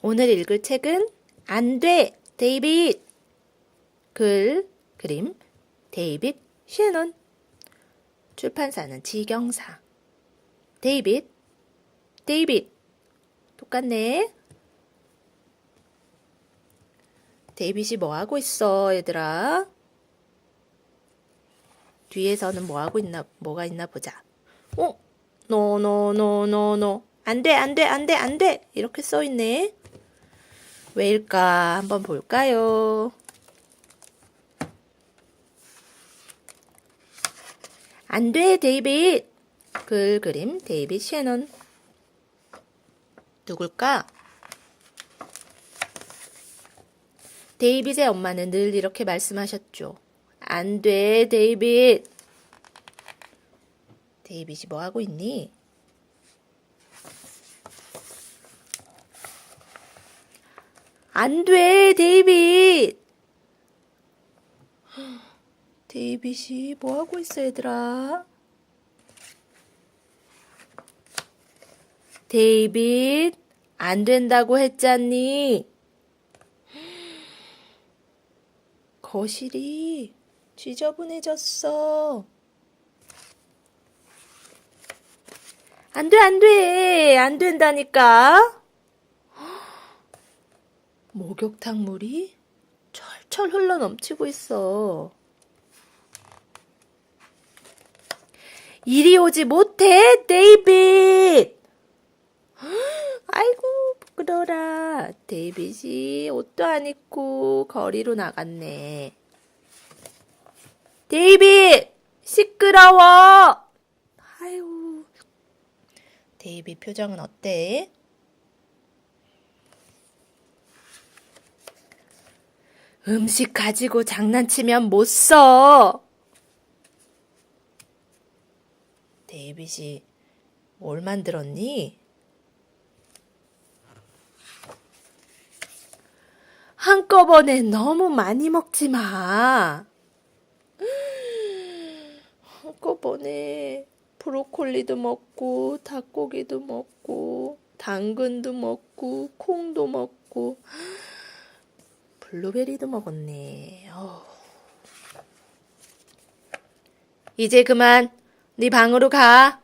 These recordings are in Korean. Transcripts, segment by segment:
오늘 읽을 책은 안 돼, 데이빗. 글, 그림, 데이빗 셰넌. 출판사는 지경사. 데이빗, 데이빗. 똑같네. 데이빗이 뭐 하고 있어, 얘들아? 뒤에서는 뭐 하고 있나, 뭐가 있나 보자. 어? 노, 노, 노, 노, 노. 안 돼, 안 돼, 안 돼, 안 돼. 이렇게 써 있네. 왜일까? 한번 볼까요? 안 돼, 데이빗. 글 그림 데이빗 셰넌. 누굴까? 데이빗의 엄마는 늘 이렇게 말씀하셨죠. 안 돼, 데이빗. 데이빗이 뭐 하고 있니? 안 돼, 데이빗. 데이빗이 뭐 하고 있어, 얘들아? 데이빗, 안 된다고 했잖니? 거실이 지저분해졌어. 안 돼, 안 돼. 안 된다니까. 목욕탕 물이 철철 흘러 넘치고 있어. 이리 오지 못해, 데이빗! 아이고, 부끄러라. 데이빗이 옷도 안 입고 거리로 나갔네. 데이빗! 시끄러워! 아유. 데이빗 표정은 어때? 음식 가지고 장난치면 못 써. 데이빗이 뭘 만들었니? 한꺼번에 너무 많이 먹지 마. 한꺼번에 브로콜리도 먹고 닭고기도 먹고 당근도 먹고 콩도 먹고 블루베리도 먹었네. 어우. 이제 그만 네 방으로 가.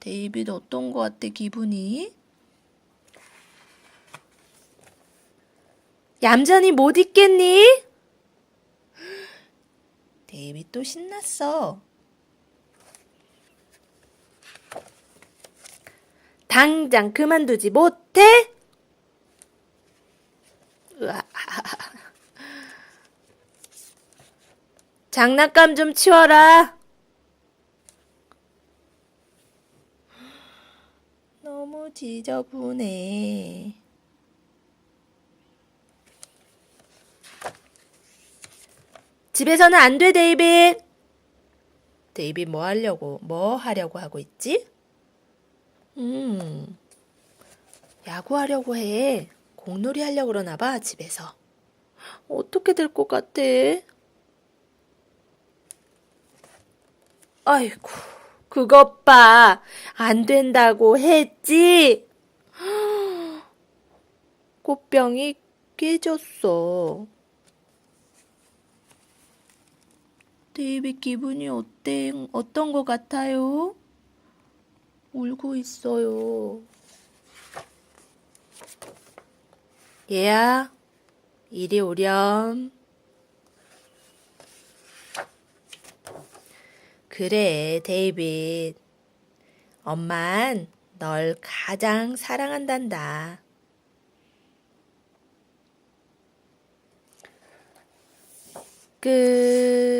데이비드 어떤 거 같아 기분이? 얌전히 못 있겠니? 데이비 또 신났어. 당장 그만두지 못해? 으아. 장난감 좀 치워라. 너무 지저분해. 집에서는 안 돼, 데이빗. 데이빗 뭐 하려고, 뭐 하려고 하고 있지? 음, 야구하려고 해. 공놀이 하려고 그러나 봐, 집에서. 어떻게 될 것 같아? 아이고, 그것 봐. 안 된다고 했지? 꽃병이 깨졌어. 데이비 기분이 어때? 어떤 것 같아요? 울고 있어요. 얘야, 이리 오렴. 그래, 데이빗. 엄만 널 가장 사랑한단다. 끝.